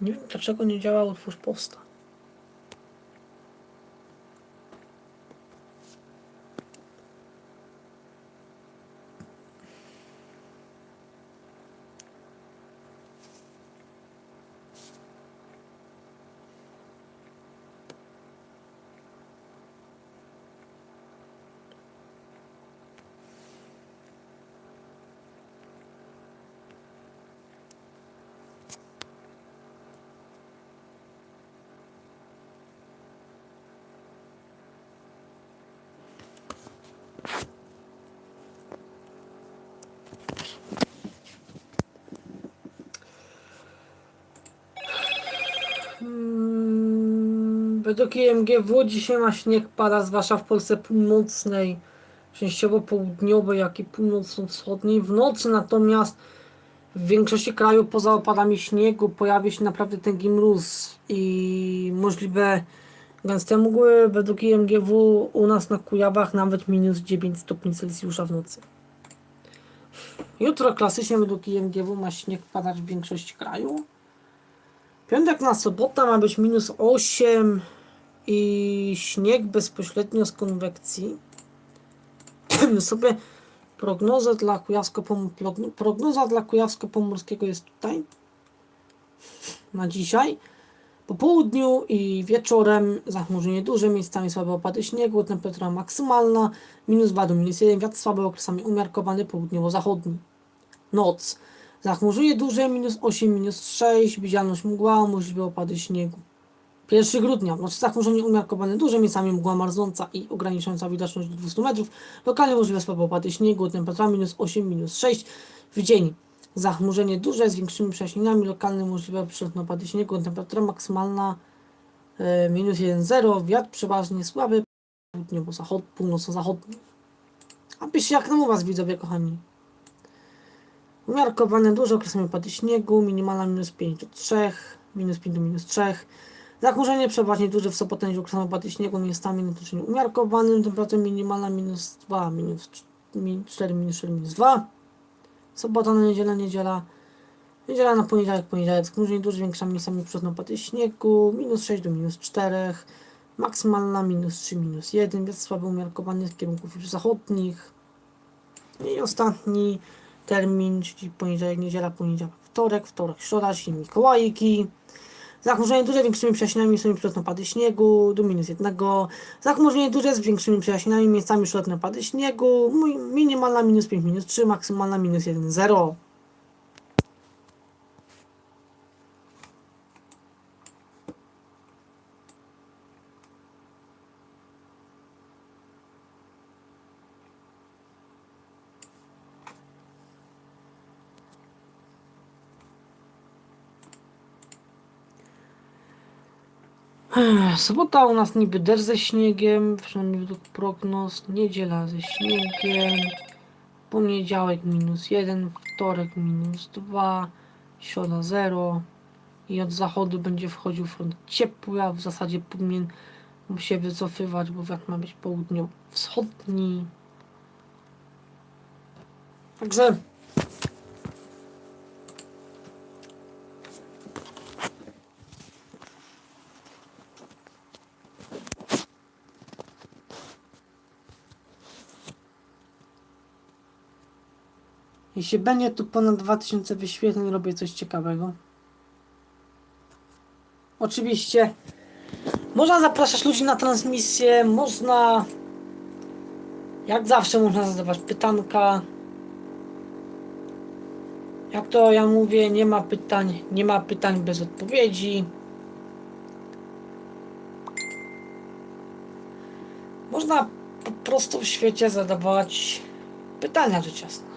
Nie wiem dlaczego nie działa utwórz posta. Według IMGW dzisiaj ma śnieg pada, zwłaszcza w Polsce północnej, częściowo południowej, jak i północno-wschodniej. W nocy natomiast w większości kraju poza opadami śniegu pojawi się naprawdę tęgi mróz i możliwe gęste mgły. Według IMGW u nas na Kujawach nawet minus 9 stopni Celsjusza w nocy. Jutro klasycznie według IMGW ma śnieg padać w większości kraju. Piątek na sobotę ma być minus 8 i śnieg bezpośrednio z konwekcji. sobie prognozę dla Kujawsko prognoza dla Kujawsko-Pomorskiego jest tutaj na dzisiaj. Po południu i wieczorem zachmurzenie duże, miejscami słabe opady śniegu, temperatura maksymalna minus 2 do minus 1, wiatr słaby okresami umiarkowany południowo-zachodni. Noc. Zachmurzenie duże, minus 8, minus 6, widzialność mgła, możliwe opady śniegu. 1 grudnia, w nocy zachmurzenie umiarkowane duże, miejscami mgła marznąca i ograniczająca widoczność do 200 metrów. Lokalnie możliwe słabe opady śniegu, temperatura minus 8, minus 6. W dzień zachmurzenie duże z większymi przejaśnieniami, lokalne możliwe przelotne opady śniegu, temperatura maksymalna e, minus 1,0, wiatr przeważnie słaby, południowo-zachod, północno-zachodni. A piszcie jak nam u Was widzowie kochani. Umiarkowane duże okresami opady śniegu, minimalna minus 5 do 3, minus 5 do minus 3. Zachmurzenie przeważnie duże w okresami opady śniegu, miejscami na otoczeniu umiarkowanym, temperatura minimalna minus 2, minus 4, minus 4, minus 2. Sobota na niedzielę, niedziela. Niedziela na poniedziałek, poniedziałek. Zachmurzenie duże, większymi miejscami opady śniegu, minus 6 do minus 4. Maksymalna minus 3, minus 1. Wiatr słaby umiarkowany z kierunków już zachodnich. I ostatni termin, czyli poniedziałek, niedziela, poniedziałek, wtorek, wtorek, środa, czyli Mikołajki. Zachmurzenie duże, większymi przejaśnieniami, są przelotne opady śniegu, do minus jednego. Zachmurzenie duże z większymi przejaśnieniami, miejscami przelotne opady śniegu, mi- minimalna minus 5, minus 3, maksymalna minus 1, 0. Sobota u nas niby deszcz ze śniegiem, przynajmniej według prognoz. Niedziela ze śniegiem. Poniedziałek minus 1, wtorek minus 2, środa 0. I od zachodu będzie wchodził front ciepły, a w zasadzie powinien się wycofywać, bo wiatr ma być południowo-wschodni. Także Jeśli będzie tu ponad 2000 wyświetleń, robię coś ciekawego. Oczywiście można zapraszać ludzi na transmisję, można jak zawsze można zadawać pytanka. Jak to ja mówię, nie ma pytań, nie ma pytań bez odpowiedzi. Można po prostu w świecie zadawać pytania rzecz jasna.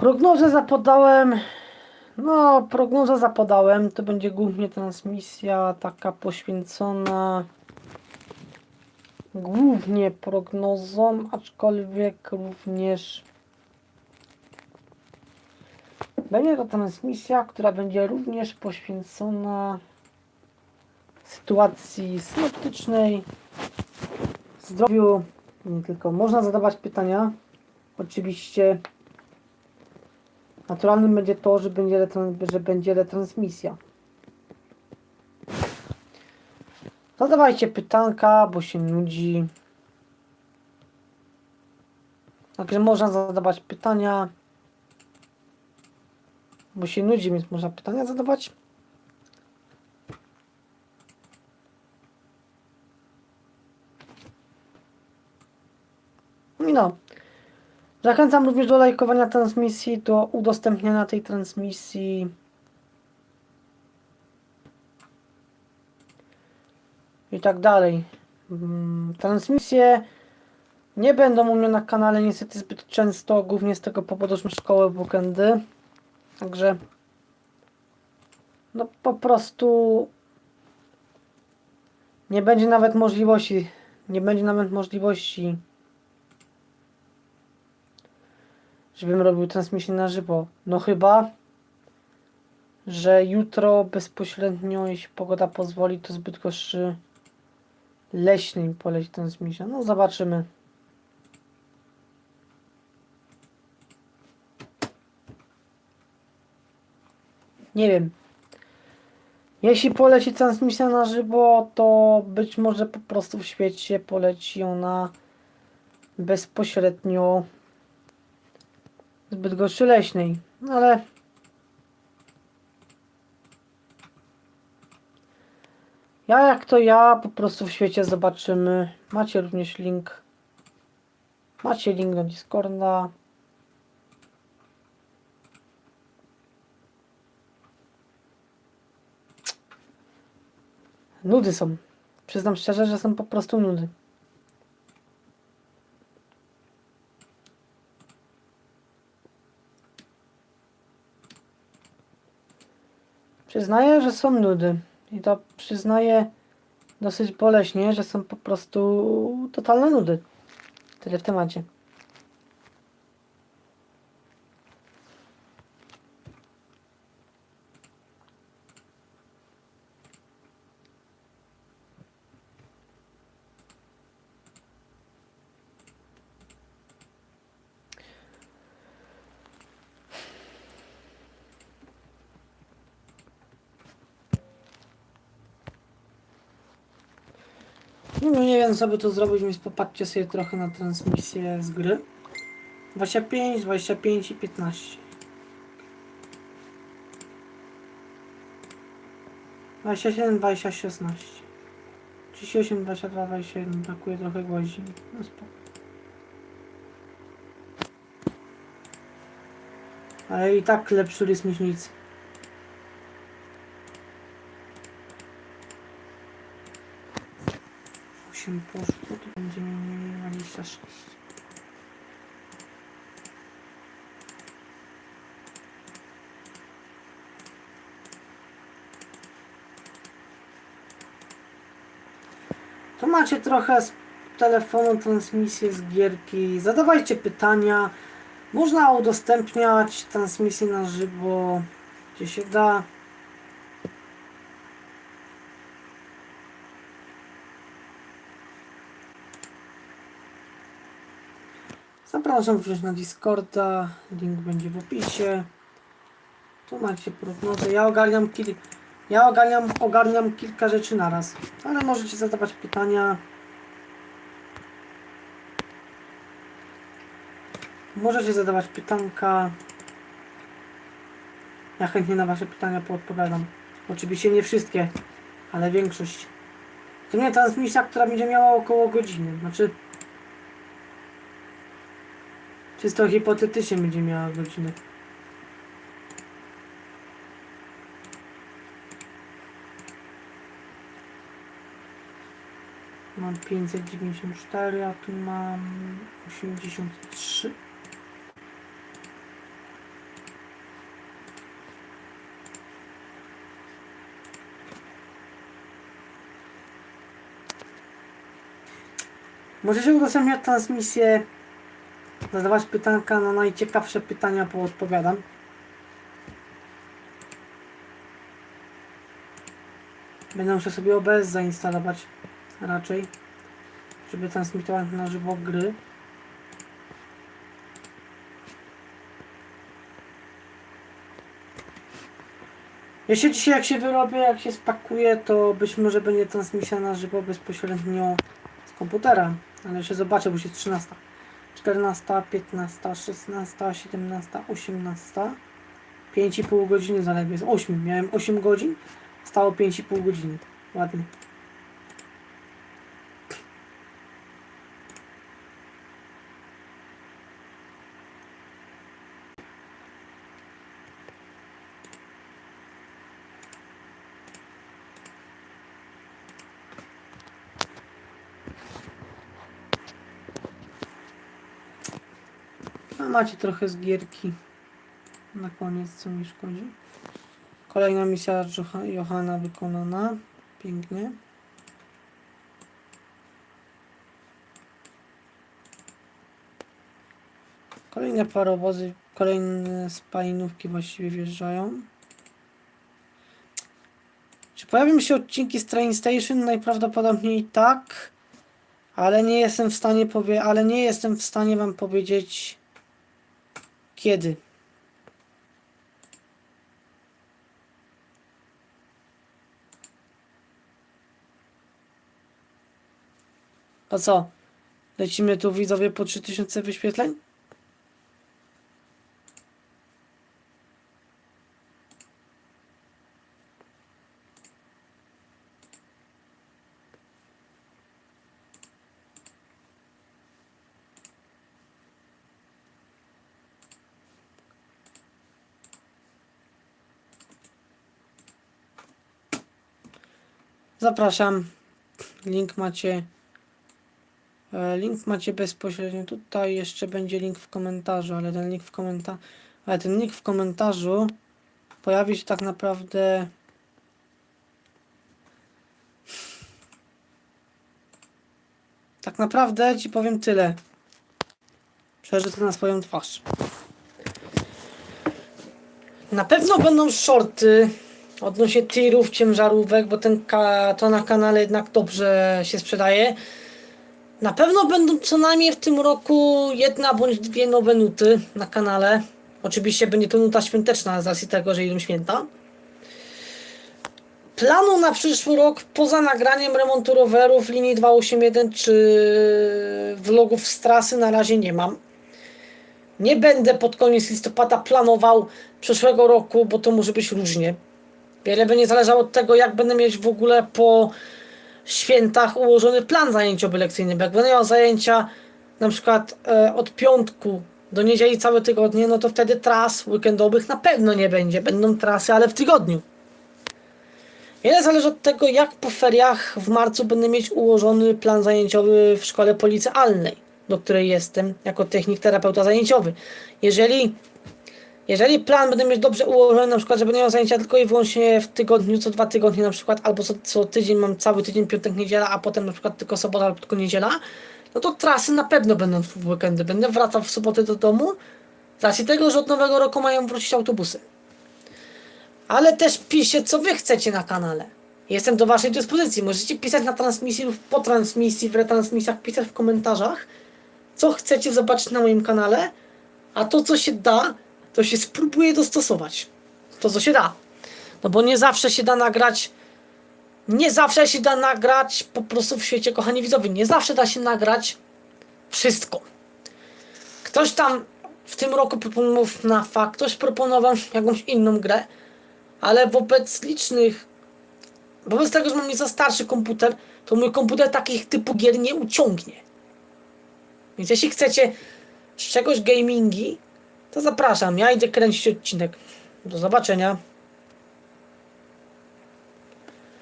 Prognozę zapodałem. No, prognozę zapodałem. To będzie głównie transmisja taka poświęcona głównie prognozom, aczkolwiek również będzie to transmisja, która będzie również poświęcona sytuacji synoptycznej, zdrowiu, nie tylko. Można zadawać pytania. Oczywiście naturalnym będzie to, że będzie, że będzie retransmisja. Zadawajcie pytanka, bo się nudzi. Także można zadawać pytania. Bo się nudzi, więc można pytania zadawać. I no. Zachęcam również do lajkowania transmisji, do udostępniania tej transmisji. I tak dalej. Mm, Transmisje nie będą u mnie na kanale niestety zbyt często, głównie z tego powodu, że szkołę w weekendy. Także no po prostu nie będzie nawet możliwości, nie będzie nawet możliwości żebym robił transmisję na żywo. No chyba, że jutro bezpośrednio, jeśli pogoda pozwoli, to zbyt gorszy leśnej poleć transmisja. No zobaczymy. Nie wiem. Jeśli poleci transmisja na żywo, to być może po prostu w świecie poleci ona bezpośrednio zbyt gorszy leśnej. No ale ja jak to ja po prostu w świecie zobaczymy. Macie również link. Macie link do Discorda. Nudy są. Przyznam szczerze, że są po prostu nudy. Przyznaję, że są nudy. I to przyznaję dosyć boleśnie, że są po prostu totalne nudy. Tyle w temacie. No nie wiem co by tu zrobić, więc popatrzcie sobie trochę na transmisję z gry. 25, 25 i 15. 27, 20, 16. 38, 22, 21. Brakuje trochę gwoździ. No spoko. Ale i tak lepszy rys niż nic. Osiem poszło, to będziemy mieli 26. Tu macie trochę z telefonu transmisję z gierki. Zadawajcie pytania. Można udostępniać transmisję na żywo, gdzie się da. Zapraszam również na Discorda, link będzie w opisie. Tu macie prognozę. Ja ogarniam, kil... ja ogarniam, ogarniam kilka rzeczy naraz, ale możecie zadawać pytania. Możecie zadawać pytanka. Ja chętnie na Wasze pytania poodpowiadam. Oczywiście nie wszystkie, ale większość. To nie transmisja, która będzie miała około godziny. Znaczy, Czysto hipotetycznie będzie miała godzinę. Mam 594, a tu mam 83. Możecie udostępniać transmisję zadawać pytanka na najciekawsze pytania, poodpowiadam. Będę musiał sobie OBS zainstalować raczej, żeby transmitować na żywo gry. Jeśli dzisiaj jak się wyrobię, jak się spakuję, to być może będzie transmisja na żywo bezpośrednio z komputera. Ale jeszcze zobaczę, bo już jest 13. 14, 15, 16, 17, 18. 5,5 godziny zaledwie. Z 8. Miałem 8 godzin, stało 5,5 godziny. Ładnie. A macie trochę z gierki na koniec, co mi szkodzi. Kolejna misja Joha- Johana wykonana. Pięknie. Kolejne parowozy, kolejne spalinówki właściwie wjeżdżają. Czy pojawią się odcinki z Train Station? Najprawdopodobniej tak. Ale nie jestem w stanie powie, ale nie jestem w stanie wam powiedzieć kiedy. A co? Lecimy tu widzowie po 3000 wyświetleń? Zapraszam. Link macie. e, Link macie bezpośrednio tutaj. Jeszcze będzie link w komentarzu, ale ten link w komentarzu. Ale ten link w komentarzu pojawi się tak naprawdę. Tak naprawdę ci powiem tyle. Przeżyję to na swoją twarz. Na pewno będą shorty odnośnie tirów, ciężarówek, bo ten ka- to na kanale jednak dobrze się sprzedaje. Na pewno będą co najmniej w tym roku jedna bądź dwie nowe nuty na kanale. Oczywiście będzie to nuta świąteczna z racji tego, że idą święta. Planu na przyszły rok, poza nagraniem remontu rowerów linii 281 czy vlogów z trasy na razie nie mam. Nie będę pod koniec listopada planował przyszłego roku, bo to może być różnie. Wiele będzie zależało od tego, jak będę mieć w ogóle po świętach ułożony plan zajęciowy lekcyjny. Jak będę miał zajęcia na przykład e, od piątku do niedzieli całe tygodnie, no to wtedy tras weekendowych na pewno nie będzie. Będą trasy, ale w tygodniu. Wiele zależy od tego, jak po feriach w marcu będę mieć ułożony plan zajęciowy w szkole policealnej, do której jestem jako technik terapeuta zajęciowy. Jeżeli jeżeli plan będę mieć dobrze ułożony, na przykład, że będę miał zajęcia tylko i wyłącznie w tygodniu, co dwa tygodnie na przykład, albo co, co tydzień mam cały tydzień, piątek, niedziela, a potem na przykład tylko sobota albo tylko niedziela, no to trasy na pewno będą w weekendy. Będę wracał w sobotę do domu, z racji tego, że od nowego roku mają wrócić autobusy. Ale też piszcie, co wy chcecie na kanale. Jestem do waszej dyspozycji. Możecie pisać na transmisji lub po transmisji, w retransmisjach, pisać w komentarzach, co chcecie zobaczyć na moim kanale, a to, co się da, to się spróbuje dostosować. To, co się da. No bo nie zawsze się da nagrać. Nie zawsze się da nagrać po prostu w świecie, kochani widzowie. Nie zawsze da się nagrać wszystko. Ktoś tam w tym roku proponował FNAFa, ktoś proponował jakąś inną grę, ale wobec licznych. Wobec tego, że mam nieco starszy komputer, to mój komputer takich typu gier nie uciągnie. Więc jeśli chcecie z czegoś gamingi, to zapraszam. Ja idę kręcić odcinek. Do zobaczenia.